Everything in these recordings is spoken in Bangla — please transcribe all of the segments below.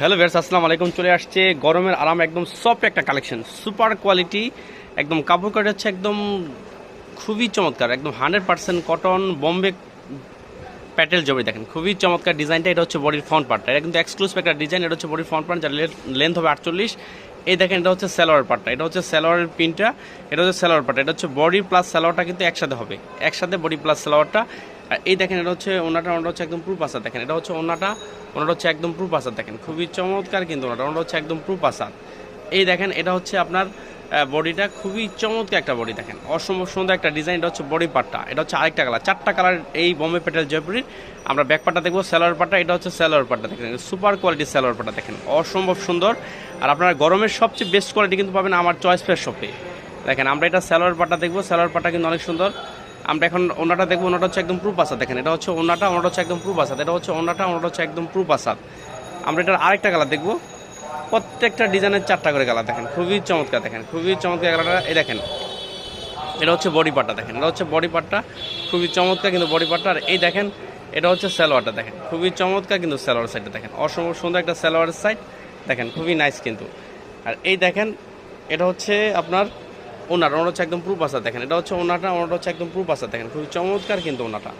হ্যালো ভিয়ার্স আসসালামু আলাইকুম। চলে আসছে গরমের আরাম একদম সফট একটা কালেকশন সুপার কোয়ালিটি একদম কাপড় কাট হচ্ছে একদম খুবই চমৎকার, একদম hundred percent cotton Bombay Patel জমি দেখেন। খুবই চমৎকার ডিজাইনটা এটা হচ্ছে বডির ফ্রন্ট পার্টটা এটা কিন্তু এক্সক্লুসিভ একটা ডিজাইন এটা হচ্ছে বডির ফ্রন্ট পার্ট যার লেন্থ হবে আটচল্লিশ। এই দেখেন, এটা হচ্ছে স্যালোয়ার পার্টটা এটা হচ্ছে স্যালোয়ারের পিনটা এটা হচ্ছে স্যালোয়ার পার্টটা এটা হচ্ছে বডি প্লাস স্যালোয়ারটা কিন্তু একসাথে হবে। একসাথে বডি প্লাস স্যালোয়ারটা এই দেখেন, এটা হচ্ছে ওনাটা ওনাটা হচ্ছে একদম প্রুফ আসার দেখেন। এটা হচ্ছে ওনাটা ওনাটা হচ্ছে একদম প্রুফ আসার দেখেন। খুবই চমৎকার কিন্তু ওনাটা ওনাটা হচ্ছে একদম প্রুফ আসার এই দেখেন, এটা হচ্ছে আপনার বডিটা খুবই চমৎকার একটা বডি দেখেন। অসম্ভব সুন্দর একটা ডিজাইন, এটা হচ্ছে বডি পার্টটা, এটা হচ্ছে আরেকটা কালার। চারটা কালার এই বোম্বে পেটেল জয়পুরির। আমরা ব্যাক পার্টটা দেখব স্যালোয়ার পার্টটা এটা হচ্ছে স্যালোয়ার পার্টটা দেখেন। সুপার কোয়ালিটির স্যালোয়ার পার্টটা দেখেন। অসম্ভব সুন্দর। আর আপনার গরমের সবচেয়ে বেস্ট কোয়ালিটি কিন্তু পাবেন আমার চয়েস ফেয়ার শপে দেখেন, আমরা এটা স্যালোয়ার পার্টটা দেখব স্যালোয়ার পার্টটা কিন্তু অনেক সুন্দর। আমরা এখন ওনাটা দেখব, ওনাটা হচ্ছে একদম প্রুফ আসাদ দেখেন, এটা হচ্ছে ওনাটা ওনাটা হচ্ছে একদম প্রুফ আসাদ এটা হচ্ছে ওনাটা ওনাটা হচ্ছে একদম প্রুফ আসাদ আমরা এটার আরেকটা কালার দেখব, প্রত্যেকটা ডিজাইনের চারটা করে কালার দেখেন, খুবই চমৎকার, দেখেন, খুবই চমৎকার কালারটা এই দেখেন, এটা হচ্ছে বডি পার্টটা দেখেন, এটা হচ্ছে বডি পার্টটা খুবই চমৎকার কিন্তু বডি পার্টটা আর এই দেখেন, এটা হচ্ছে স্যালোয়ারটা দেখেন, খুবই চমৎকার কিন্তু স্যালোয়ার সাইডটা দেখেন, অসম্ভব সুন্দর একটা স্যালোয়ারের সাইড দেখেন, খুবই নাইস কিন্তু। আর এই দেখেন, এটা হচ্ছে আপনার ওনার ওনার হচ্ছে একদম প্রুফ আসা দেখেন। এটা হচ্ছে ওনাটা ওনাটা হচ্ছে একদম প্রুফ আসা দেখেন। খুবই চমৎকার কিন্তু ওনাটা।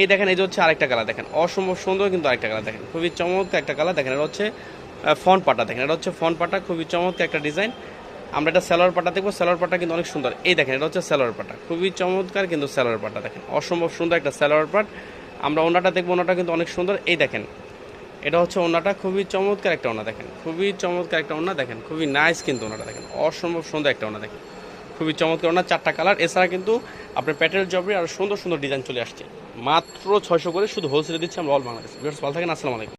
এই দেখেন, এই যে হচ্ছে আরেকটা কালার দেখেন। অসম্ভব সুন্দর কিন্তু আরেকটা কালার দেখেন। খুবই চমৎকার একটা কালার দেখেন। এটা হচ্ছে ফন পাটা, দেখেন। এটা হচ্ছে ফন পাটা, খুবই চমৎকার একটা ডিজাইন আমরা এটা স্যালোয়ার পাটা দেখব স্যালোয়ার পাটা কিন্তু অনেক সুন্দর। এই দেখেন, এটা হচ্ছে স্যালোয়ার পাটা। খুবই চমৎকার কিন্তু স্যালোয়ার পাটা, দেখেন। অসম্ভব সুন্দর একটা স্যালোয়ার পাট আমরা ওনাটা দেখব, ওনাটা কিন্তু অনেক সুন্দর। এই দেখেন এটা হচ্ছে ওনাটা খুবই চমৎকার একটা ওনা দেখেন। খুবই চমৎকার একটা ওনা দেখেন, খুবই নাইস কিন্তু ওনাটা দেখেন। অসম্ভব সুন্দর একটা ওনা দেখেন। খুবই চমৎকার ওনার চারটা কালার এছাড়া কিন্তু আপনার প্যাটেল জবরি আর সুন্দর সুন্দর ডিজাইন চলে আসছে। মাত্র ছয়শো করে শুধু হোলসেলে দিচ্ছি আমরা অল বাংলাদেশ। ভালো থাকেন, আসসালামু আলাইকুম।